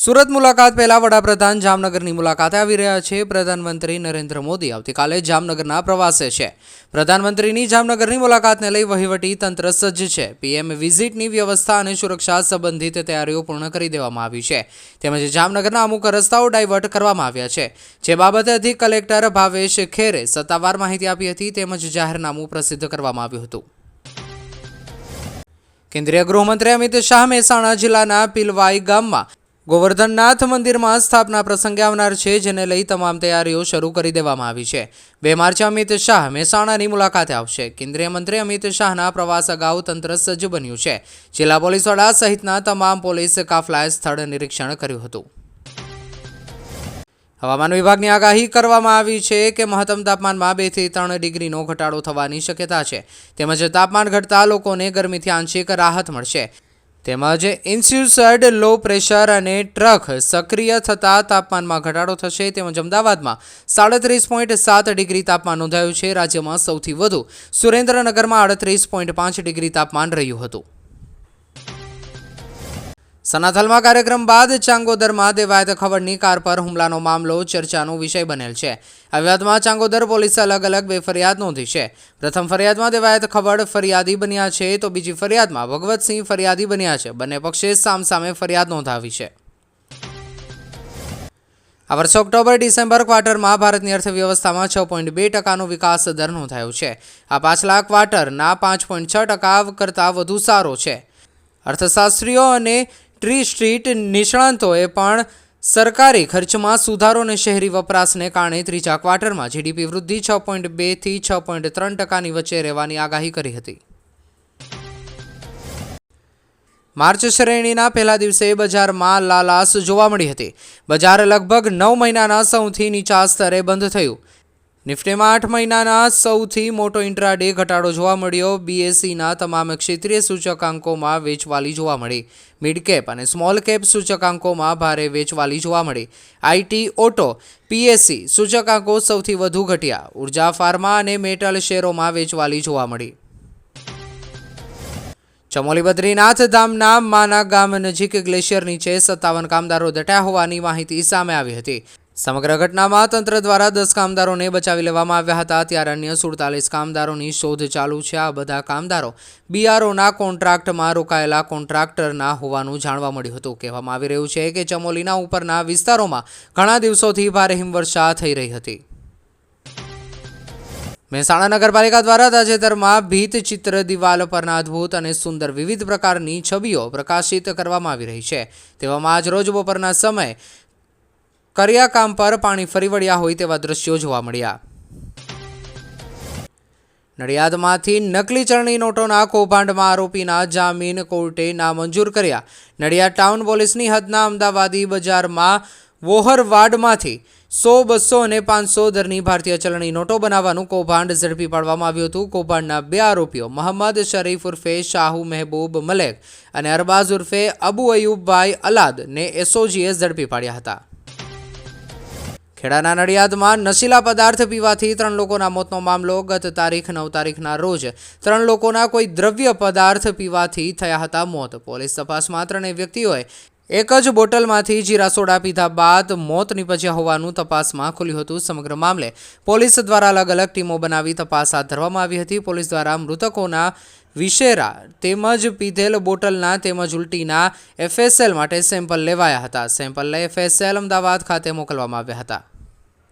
સુરત મુલાકાત પહેલા વડાપ્રધાન જામનગરની મુલાકાતે આવી રહ્યા છે. પ્રધાનમંત્રી નરેન્દ્ર મોદી આવતીકાલે જામનગરના પ્રવાસે છે. પ્રધાનમંત્રીની જામનગરની મુલાકાતને લઈ વહીવટી તંત્ર સજ્જ છે. પીએમ વિઝિટની વ્યવસ્થા અને સુરક્ષા સંબંધિત તૈયારીઓ પૂર્ણ કરી દેવામાં આવી છે. તેમજ જામનગરના અમુક રસ્તાઓ ડાયવર્ટ કરવામાં આવ્યા છે. જે બાબતે અધિક કલેક્ટર ભાવેશ ખેરે સત્તાવાર માહિતી આપી હતી તેમજ જાહેરનામું પ્રસિદ્ધ કરવામાં આવ્યું હતું. કેન્દ્રીય ગૃહમંત્રી અમિત શાહ મહેસાણા જિલ્લાના પિલવાઈ ગામમાં ગોવર્ધનનાથ મંદિરમાં સ્થાપના પ્રસંગે આવનાર છે, જેને લઈ તમામ તૈયારીઓ શરૂ કરી દેવામાં આવી છે. બે માર્ચે અમિત શાહ મહેસાણાની મુલાકાતે આવશે. કેન્દ્રીય મંત્રી અમિત શાહના પ્રવાસ અગાઉ તંત્ર સજ્જ બન્યું છે. જિલ્લા પોલીસ વડા સહિતના તમામ પોલીસ કાફલાએ સ્થળ નિરીક્ષણ કર્યું હતું. હવામાન વિભાગની આગાહી કરવામાં આવી છે કે મહત્તમ તાપમાનમાં બેથી ત્રણ ડિગ્રીનો ઘટાડો થવાની શક્યતા છે. તેમજ તાપમાન ઘટતા લોકોને ગરમીથી આંશિક રાહત મળશે. તેમજ ઇન્સ્યુસાઇડ લો પ્રેશર અને ટ્રક સક્રિય થતાં તાપમાનમાં ઘટાડો થશે. તેમજ અમદાવાદમાં સાડત્રીસ પોઈન્ટ સાત ડિગ્રી તાપમાન નોંધાયું છે. રાજ્યમાં સૌથી વધુ સુરેન્દ્રનગરમાં આડત્રીસ પોઈન્ટ પાંચ ડિગ્રી તાપમાન રહ્યું હતું. સનાથલમાં કાર્યક્રમ બાદ ચાંગોદરમાં દેવાયત ખબરની કાર પર હુમલાનો મામલો, ચર્ચાનો વિષય બનેલ છે. આ ચાંગોદર પોલીસે અલગ અલગ બે ફરિયાદ નોંધી છે. પ્રથમ ફરિયાદમાં દેવાયત ખબર ફરિયાદી બન્યા છે તો બીજી ફરિયાદમાં ભગવતસિંહ ફરિયાદી બન્યા છે. બંને પક્ષે સામસામે ફરિયાદ નોંધાવી છે. આ વર્ષે ઓક્ટોબર, ડિસેમ્બર ક્વાર્ટરમાં ભારતની અર્થવ્યવસ્થામાં છ પોઈન્ટ બે ટકાનો વિકાસ દર નોંધાયો છે. આ પાછલા ક્વાર્ટરના પાંચ પોઈન્ટ છ ટકા કરતાં વધુ સારો છે. અર્થશાસ્ત્રીઓ અને ટ્રી સ્ટ્રીટ નિષ્ણાંતોએ પણ સરકારી ખર્ચમાં સુધારો અને શહેરી વપરાશને કારણે ત્રીજા ક્વાર્ટરમાં જીડીપી વૃદ્ધિ છ પોઈન્ટ બેથી છ પોઈન્ટ ત્રણ ટકાની વચ્ચે રહેવાની આગાહી કરી હતી. માર્ચ શ્રેણીના પહેલા દિવસે બજારમાં લાલાશ જોવા મળી હતી. બજાર લગભગ નવ મહિનાના સૌથી નીચા સ્તરે બંધ થયું. નિફ્ટીમાં આઠ મહિનાના સૌથી મોટો ઇન્ટ્રાડે ઘટાડો જોવા મળ્યો. બીએસસીના તમામ ક્ષેત્રીય સૂચકાંકોમાં વેચવાલી જોવા મળી. મિડકેપ અને સ્મોલ કેપ સૂચકાંકોમાં ભારે વેચવાલી જોવા મળી. આઈટી ઓટો પીએસસી સૂચકાંકો સૌથી વધુ ઘટ્યા. ઊર્જા ફાર્મા અને મેટલ શેરોમાં વેચવાલી જોવા મળી. ચમોલી બદ્રીનાથ ધામના માના ગામ નજીક ગ્લેશિયર નીચે સત્તાવન કામદારો દટ્યા હોવાની માહિતી સામે આવી હતી. સમગ્ર ઘટનામાં તંત્ર દ્વારા દસ કામદારોને બચાવી લેવામાં આવ્યા હતા. ત્યારે અન્ય સુડતાલીસ કામદારોની શોધ ચાલુ છે. આ બધા કામદારો બીઆરઓના કોન્ટ્રાક્ટમાં રોકાયેલા કોન્ટ્રાક્ટરના હોવાનું જાણવા મળ્યું હતું. કહેવામાં આવી રહ્યું છે કે ચમોલીના ઉપરના વિસ્તારોમાં ઘણા દિવસોથી ભારે હિમવર્ષા થઈ રહી હતી. મહેસાણા નગરપાલિકા દ્વારા તાજેતરમાં ભીત ચિત્ર દિવાલ પરના અદ્ભુત અને સુંદર વિવિધ પ્રકારની છબીઓ પ્રકાશિત કરવામાં આવી રહી છે. તેવામાં આજ રોજ બપોરના સમયે કર્યા કામ પર પાણી ફરી વળ્યા હોય તેવા દ્રશ્યો જોવા મળ્યા. નડિયાદમાંથી નકલી ચલણી નોટોના કૌભાંડમાં આરોપીના જામીન કોર્ટે નામંજૂર કર્યા. નડિયાદ ટાઉન પોલીસની હદના અમદાવાદી બજારમાં વોહરવાડમાંથી સો બસો અને પાંચસો દરની ભારતીય ચલણી નોટો બનાવવાનું કૌભાંડ ઝડપી પાડવામાં આવ્યું હતું. કૌભાંડના બે આરોપીઓ મોહમ્મદ શરીફ ઉર્ફે શાહુ મહેબૂબ મલેક અને અરબાઝ ઉર્ફે અબુ અયુબભાઈ અલાદને એસઓજીએ ઝડપી પાડ્યા હતા. ખેડાના નડિયાદમાં નશીલા પદાર્થ પીવાથી ત્રણ લોકોના મોતનો મામલો ગત તારીખ નવ તારીખના રોજ. ત્રણ લોકોના કોઈ દ્રવ્ય પદાર્થ પીવાથી થયા હતા મોત. પોલીસ તપાસમાં ત્રણેય વ્યક્તિઓએ એક જ બોટલમાંથી જીરા સોડા પીધા બાદ મોત નીપજ્યા હોવાનું તપાસમાં ખુલ્યું હતું સમગ્ર મામલે. પોલીસ દ્વારા અલગ અલગ ટીમો બનાવી તપાસ હાથ ધરવામાં આવી હતી. પોલીસ દ્વારા મૃતકોના વિશેરા તેમજ પીધેલ બોટલના તેમજ ઉલટીના એફએસએલ માટે સેમ્પલ લેવાયા હતા. સેમ્પલ એફએસએલ અમદાવાદ ખાતે મોકલવામાં આવ્યા હતા.